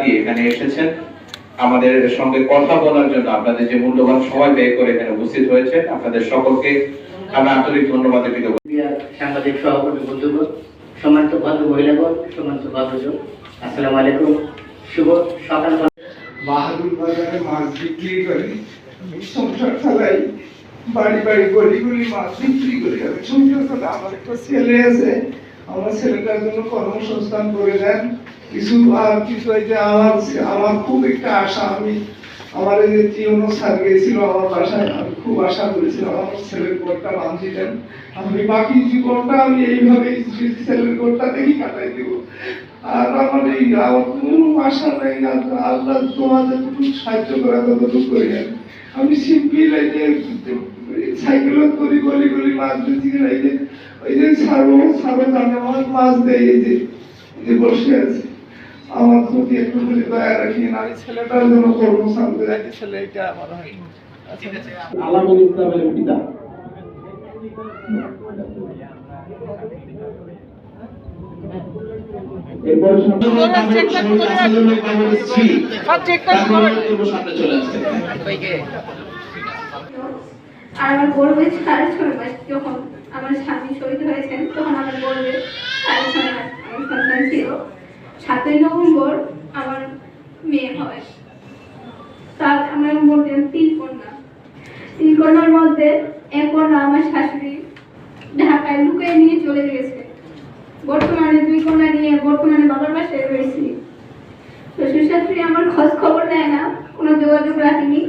দিয়ে এখানে এসেছেন। আমাদের সঙ্গে কথা বলার জন্য আপনাদের যে মূল্যবান সময় ব্যয় করে এখানে উপস্থিত হয়েছেন আপনাদের সকলকে আমরা আন্তরিক ধন্যবাদ দিতে মিডিয়ার সাংবাদিক সহকর্মী বন্ধুগণ সম্মানিত ভদ্র মহিলাগণ সম্মানিত ভদ্রজন আসসালামু আলাইকুম। শুভ সকাল বাহাদুর বাজারে মাছ বিক্রি করি সংসার চালাই বাড়ি বাড়ি গলি গলি মাছ বিক্রি করি। আমি সংসার চালাই আমার একটা ছেলে আছে আমার ছেলেটার জন্য কর্মসংস্থান করে দেন। কিছু কিছু যে আমার আমার খুব একটা আশা, আমি আমার এই যে টিউনো স্যার গেছিল আমার বাসায়, আমি খুব আশা করেছিলাম আমার ছেলের গোড়টা বাঁধিলেন আমি বাকি জীবনটা আমি এইভাবেই ছেলের গোড়টা দেখি কাটাই দেবো। আর আমার এই কোনো আশা নেই, আর আল্লাহ তোমাদের একটু সাহায্য করা ততটুকু করি আমি আমি সিম্পল এই যে সাইকেল করি, গলি গলি মাছ বেশি এই যে ওই যে সারো সারো জানে, আমার মাছ দেয় এই যে বসে আছে। আমার প্রতি একটু যদি দয়া রাখি আমি ছেলেটার জন্য করব সামনে রাখি ছেলে এটা আমার হয়। আলামিন ইসলামের পিতা। আর আমার গর্বে সাড়ে ছয় মাস। যখন আমার স্বামী শহীদ হয়েছেন তখন আমার গর্বে সাড়ে ছয় মাস। আমার সন্তান ছিল। সাতই নভেম্বর আমার মেয়ে হয়। তার আমার বলতেন তিন কন্যা তিন কন্যার মধ্যে এক কন্যা আমার শাশুড়ি ঢাকায় লুকিয়ে নিয়ে চলে গেছে বর্তমানে দুই কন্যা নিয়ে বর্তমানে বাবার বাসায় রয়েছি। শ্বশুর শাশুড়ি আমার খোঁজ খবর নেয় না, কোনো যোগাযোগ রাখেনি।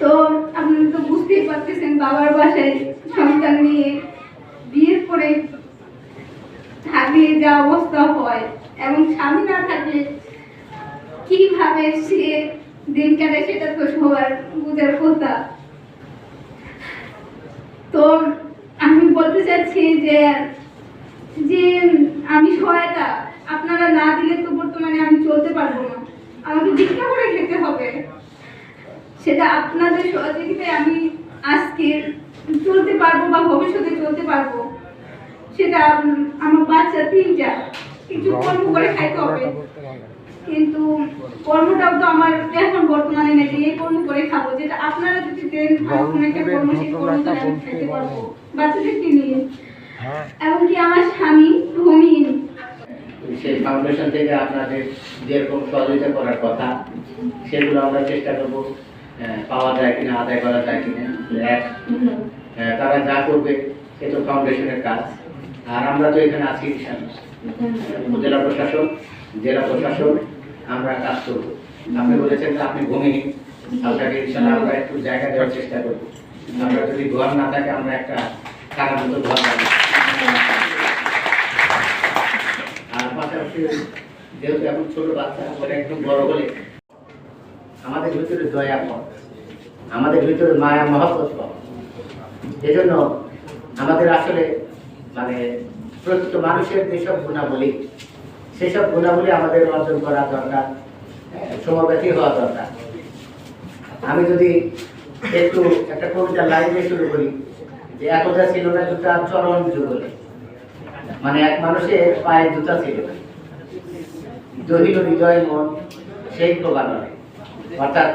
তো আপনি তো বুঝতেই পারতেছেন, বাবার বাসায় সন্তান নিয়ে বিয়ের পরে থাকলে যা অবস্থা হয় এবং স্বামী না থাকলে কীভাবে সে দিন কাটে সেটা তো সবার বুঝার কথা। তো আমি বলতে চাচ্ছি যে যে আমি সহায়তা আপনারা না দিলে তো বর্তমানে আমি চলতে পারব না। আমাকে ভিক্ষা করে খেতে হবে। সেটা আপনাদের সহযোগিতায় আমি আজকে চলতে পারব বা ভবিষ্যতে চলতে পারব। সেটা আমার বাচ্চা তিনটা। কিছু কর্ম করে খাইতে হবে। কিন্তু কর্মটাও তো আমার এখন বর্তমানে নেই এই কর্ম করে খাব। যেটা আপনারা যদি দেন আমার একটা কর্ম সেই কর্ম আমি খেতে পারব। বাচ্চাদেরকে নিয়ে। এমনকি আমার স্বামী ভূমিহীন? সেই ফাউন্ডেশন থেকে আপনাদের যেরকম সহযোগিতা করার কথা সেগুলো আমরা চেষ্টা করব আহ, পাওয়া যায় কিনা আদায় করা যায় কিনা। তারা যা করবে সে তো ফাউন্ডেশনের কাজ। আর আমরা তো এখানে আছি। জেলা প্রশাসন জেলা প্রশাসক, আমরা কাজ করব। আপনি বলেছেন যে আপনি ভূমিহীন আপনাকে ইনশাআল্লাহ আমরা একটু জায়গা দেওয়ার চেষ্টা করব। আমরা যদি ঘর না থাকে, আমরা একটা থাকার মতো ঘর পাবো আর পাশাপাশি যেহেতু এখন ছোট বাচ্চা ওরা একদম বড় হলে আমাদের ভিতরে দয়া কম আমাদের ভিতরে মায়া মহব্বত কম এজন্য আমাদের আসলে মানে প্রকৃত মানুষের যেসব গুণাবলী সেসব গুণাবলী আমাদের অর্জন করা দরকার হ্যাঁ, সমব্যথী হওয়া দরকার। আমি যদি একটু একটা কবিতার লাইন দিয়ে শুরু করি যে একদা ছিল না জুতা চরণ যুগলে মানে এক মানুষের পায়ে জুতা ছিল। না দহিল হৃদয় মন সেই প্রকারে অর্থাৎ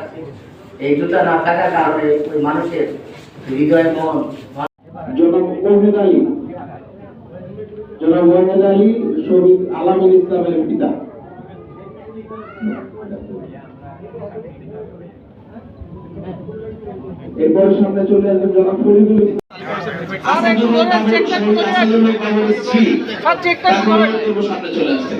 এই জুতা না থাকার কারণে ওই মানুষের হৃদয় মন আলী জনাব মোহাম্মদ আলী শহীদ আলামিন ইসলামের পিতা। এরপরে সামনে চলে আসবেন জনাব ফরিদুল ইসলাম। সামনে চলে আসছে